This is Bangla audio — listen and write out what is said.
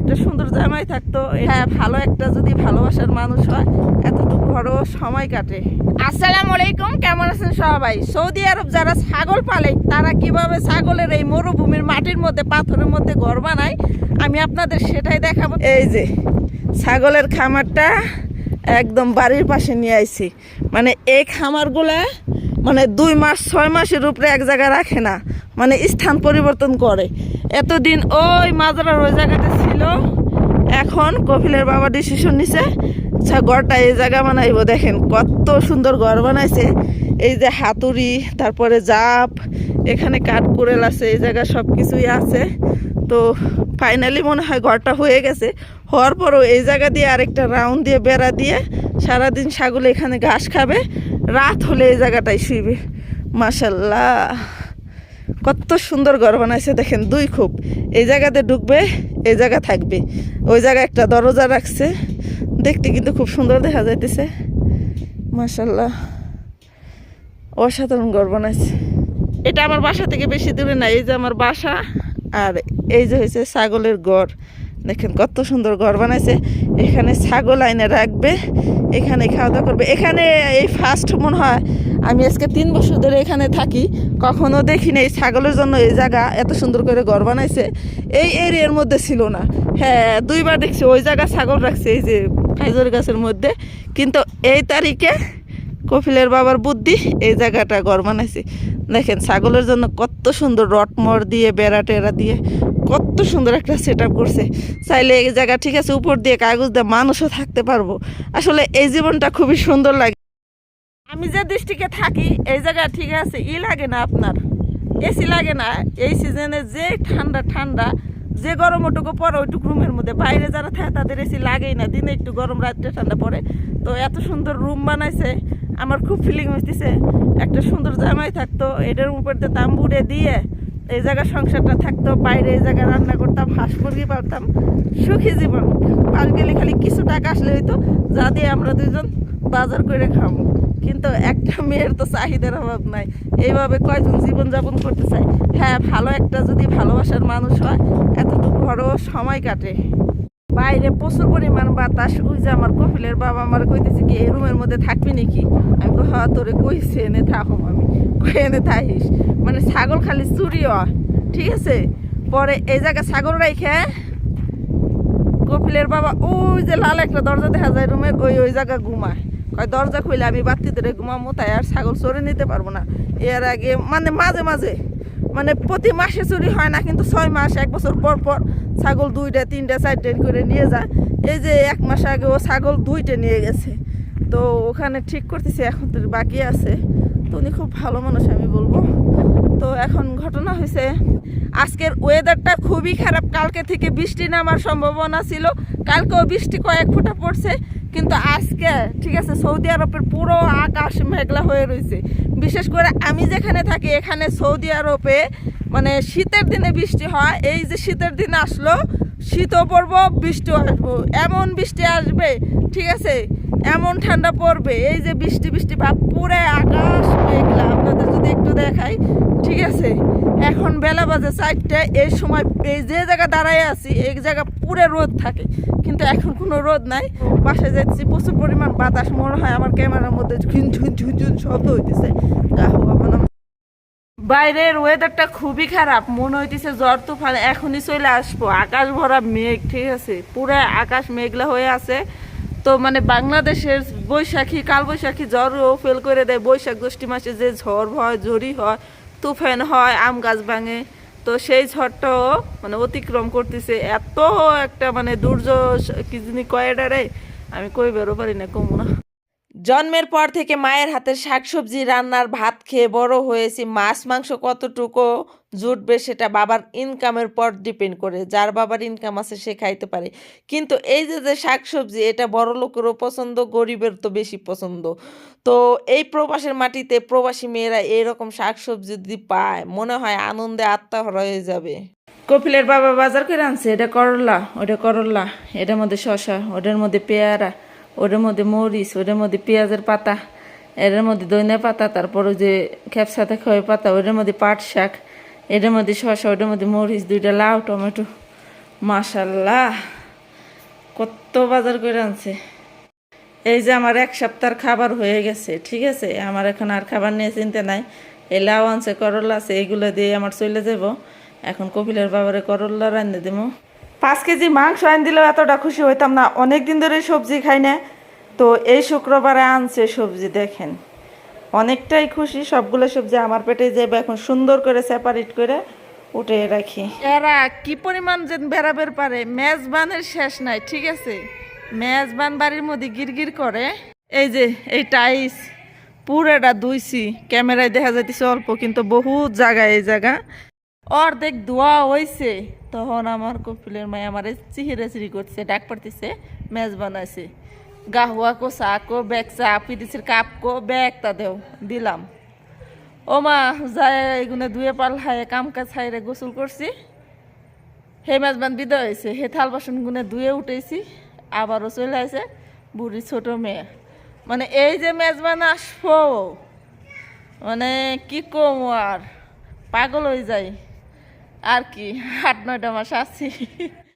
একটা সুন্দর জামাই থাকতো। হ্যাঁ ভালো একটা যদি ভালোবাসার মানুষ হয় এতটুকু বড় সময় কাটে। আসসালামু আলাইকুম কেমন আছেন সবাই? সৌদি আরব যারা ছাগল পালে তারা কীভাবে ছাগলের এই মরুভূমির মাটির মধ্যে পাথরের মধ্যে ঘর বানায়? আমি আপনাদের সেটাই দেখাবো। এই যে ছাগলের খামারটা একদম বাড়ির পাশে নিয়ে আইছি। মানে এই খামারগুলা মানে দুই মাস ছয় মাসের উপরে এক জায়গায় রাখে না। মানে স্থান পরিবর্তন করে। এতদিন ওই মাজরার ওই জায়গাতে ছিল এখন কপিলের বাবা ডিসিশন নিছে আচ্ছা ঘরটা এই জায়গা বানাইব। দেখেন কত সুন্দর ঘর বানাইছে। এই যে হাতুড়ি, তারপরে জাপ, এখানে কাঠ কুড়েল আছে, এই জায়গা সব কিছুই আছে। তো ফাইনালি মনে হয় ঘরটা হয়ে গেছে। হওয়ার পরও এই জায়গা দিয়ে আরেকটা রাউন্ড দিয়ে বেড়া দিয়ে সারাদিন ছাগল এখানে ঘাস খাবে। রাত হলে এই জায়গাটায় শুইবে। মাসাল্লাহ কত সুন্দর ঘর বানাইছে, দেখেন দুই খুব। এই জায়গাতে ঢুকবে, এই জায়গা থাকবে। ওই জায়গায় একটা দরজা রাখছে। দেখতে কিন্তু খুব সুন্দর দেখা যাইতেছে। মাসাল্লাহ অসাধারণ ঘর বানাইছে। এটা আমার বাসা থেকে বেশি দূরে না, এই যে আমার বাসা। আর এই যে হয়েছে ছাগলের গড় দেখেন কত সুন্দর ঘর বানাইছে। এখানে ছাগল আইনে রাখবে, এখানে খাওয়া দাওয়া করবে। এখানে এই ফার্স্ট মনে হয়, আমি আজকে তিন বছর ধরে এখানে থাকি, কখনো দেখিনি এই ছাগলের জন্য এই জায়গা এত সুন্দর করে ঘর বানাইছে। এই এরিয়ার মধ্যে ছিল না। হ্যাঁ দুইবার দেখছি, ওই জায়গা ছাগল রাখছে, এই যে খাইজর গাছের মধ্যে। কিন্তু এই তারিখে কপিলের বাবার বুদ্ধি এই জায়গাটা ঘর বানাইছে। দেখেন ছাগলের জন্য কত সুন্দর রটমর দিয়ে বেড়া টেরা দিয়ে কত সুন্দর একটা সেট করছে। চাইলে এই জায়গা ঠিক আছে, উপর দিয়ে কাগজ দিয়ে মানুষও থাকতে পারব। আসলে এই জীবনটা খুবই সুন্দর লাগে। আমি যে দৃষ্টিকে থাকি, এই জায়গা ঠিক আছে, ই লাগে না আপনার। এসি লাগে না। এই সিজনে যে ঠান্ডা ঠান্ডা, যে গরম ওটুকু পরে ওইটুকু রুমের মধ্যে। বাইরে যারা থাকে, তাদের এসি লাগেই না। দিনে একটু গরম, রাত্রে ঠান্ডা পড়ে। তো এত সুন্দর রুম বানাইছে। আমার খুব ফিলিং হইতেছে, একটা সুন্দর জামাই থাকতো এটার উপর দিয়ে তাম্বুরে দিয়ে এই জায়গার সংসারটা থাকতো, বাইরে এই জায়গায় রান্না করতাম, হাঁস মুরগি পারতাম সুখী জীবন। পাশ গেলে খালি কিছু টাকা আসলে হইতো, যা দিয়ে আমরা দুজন বাজার করে খাব কিন্তু একটা মেয়ের তো চাহিদার অভাব নাই। এইভাবে কয়জন জীবনযাপন করতে চাই হ্যাঁ ভালো একটা যদি ভালোবাসার মানুষ হয়, এতটুকু বড় সময় কাটে। বাইরে প্রচুর পরিমাণ বাতাস, ওই যে আমার কপিলের বাবা আমার কইতেছে কি, এই রুমের মধ্যে থাকবি নাকি? আমি কই হ্যাঁ তোরে কইছে, এনে থাকো আমি এনে থাকিস? মানে ছাগল খালি চুরি হয়, ঠিক আছে? পরে এই জায়গা ছাগল রাইখে, কপিলের বাবা ওই যে লাল একটা দরজা দেখা যায় রুমের ওই ওই জায়গা ঘুমায়। কয়, দরজা খুলে আমি বাতি ধরে ঘুমামো, তাই আর ছাগল চড়ে নিতে পারব না। এর আগে মানে মাঝে মাঝে মানে প্রতি মাসে চুরি হয় না, কিন্তু ছয় মাস, এক বছর পর পর ছাগল দুইটা, তিনটা, চারটে করে নিয়ে যায়। এই যে এক মাস আগে ও ছাগল দুইটা নিয়ে গেছে। তো ওখানে ঠিক করতেছে, এখন তো বাকি আছে। তো উনি খুব ভালো মানুষ, আমি বলব। তো এখন ঘটনা হয়েছে আজকের ওয়েদারটা খুবই খারাপ। কালকে থেকে বৃষ্টি নামার সম্ভাবনা ছিল। কালকেও বৃষ্টি কয়েক ফোঁটা পড়ছে। কিন্তু আজকে, ঠিক আছে, সৌদি আরবের পুরো আকাশ মেঘলা হয়ে রয়েছে। বিশেষ করে আমি যেখানে থাকি, এখানে সৌদি আরবে মানে শীতের দিনে বৃষ্টি হয়। এই যে শীতের দিন আসলো, শীতও পড়ব, বৃষ্টিও আসব। এমন বৃষ্টি আসবে, ঠিক আছে, এমন ঠান্ডা পড়বে, এই যে বৃষ্টি বৃষ্টি, ভাব, পুরো আকাশ মেঘলা। আপনাদের যদি একটু দেখাই, ঠিক আছে, এখন বেলা বাজে চারটে, এই সময়, এই যে জায়গা দাঁড়ায় আছি, এই জায়গা পুরো রোদ থাকে, কিন্তু এখন কোনো রোদ নাই। বাসায় যাচ্ছি প্রচুর পরিমাণ বাতাস, মনে হয় আমার ক্যামেরার মধ্যে ঝুন ঝুন ঝুন ঝুন শব্দ হইতেছে। বাইরের ওয়েদারটা খুবই খারাপ, মনে হইতেছে জ্বর, তুফান, এখনই চলে আসব। আকাশ ভরা মেঘ, ঠিক আছে? পুরো আকাশ মেঘলা হয়ে আছে। তো মানে বাংলাদেশের বৈশাখী কাল বৈশাখী জ্বরও ফেল করে দেয়। বৈশাখ জ্যৈষ্ঠী মাসে যে ঝড় হয় ঝড়ি হয়, তুফান হয়, আম গাছ ভাঙে। তো সেই ঝড়টাও মানে অতিক্রম করতেছে। এত একটা মানে দুর্যোগ, কি যিনি কয়েডারে আমি কই বেরো পারি না, কমু না। জন্মের পর থেকে মায়ের হাতের শাকসবজি রান্নার ভাত খেয়ে বড় হয়েছি। মাছ, মাংস কতটুকু জুটবে সেটা বাবার ইনকামের পর ডিপেন্ড করে। যার বাবার ইনকাম আছে সে খাইতে পারে। কিন্তু এই যে যে শাকসবজি, এটা বড় লোকেরও পছন্দ, গরিবের তো বেশি পছন্দ। তো এই প্রবাসের মাটিতে প্রবাসী মেয়েরা এইরকম শাকসবজি যদি পায়, মনে হয় আনন্দে আত্মহরা হয়ে যাবে। কপিলের বাবা বাজার করে আনছে। এটা করলা ওটা করলা, এটার মধ্যে শশা ওটার মধ্যে পেয়ারা ওটার মধ্যে মরিচ ওটার মধ্যে পেঁয়াজের পাতা এটার মধ্যে দইনা পাতা, তারপর ওই যে খেপসাতে খয়ে পাতা ওটার মধ্যে পাট শাক এটার মধ্যে শশা ওটার মধ্যে মরিচ, দুইটা লাউ, টমেটো। মাশাল্লাহ, কত বাজার করে আনছে। এই যে আমার এক সপ্তাহের খাবার হয়ে গেছে, ঠিক আছে? আমার এখন আর খাবার নিয়ে চিন্তা নাই। এই লাউ আনছে, করলা আছে এইগুলো দিয়ে আমার চলে যাব। এখন কপিলের বাবারে করলা রান্ধে দেবো। পাঁচ কেজি মাংস আন দিলেও এতটা খুশি হইতাম না। অনেক দিন ধরে সবজি খাই না। তো এই শুক্রবারে আনছে সবজি, দেখেন। অনেকটাই খুশি, সবগুলো সবজি আমার পেটে যাবে এখন সুন্দর করে সেপারেট করে উঠে রাখি। এরা কি পরিমাণ যে বেড়াবের পারে? মেজবানের শেষ নাই, ঠিক আছে? মেজবান বাড়ির মধ্যে গিরগির করে। এই যে, এই টাইস, পুরোটা দুইছি ক্যামেরায় দেখা যাইতেছে অল্প, কিন্তু বহুত জায়গা এই জায়গা। অর্ধেক ধোয়া হয়েছে তখন আমার কপিলের মায় আমার চিহিরে চিরি করছে, ডাক পারতেছে মেজবান আছে গাহুয়া কো চা কো, ব্যাগ চা পিদিসের কাপ কো, ব্যাগ তা দেও, দিলাম। ও মা, যায় এগুনে দুয়ে পাল হায় কাম কাজ হাইরে গোসল করছি। হে মেজবান বিদায় হয়েছে হে থাল বাসন গুনে ধুয়ে উঠেছি, আবারও চলে আসে বুড়ি ছোট মেয়ে। মানে এই যে মেজবান আসব মানে কি কম আর, পাগল হয়ে যায় আর কি আট নয়টা মাস আছি।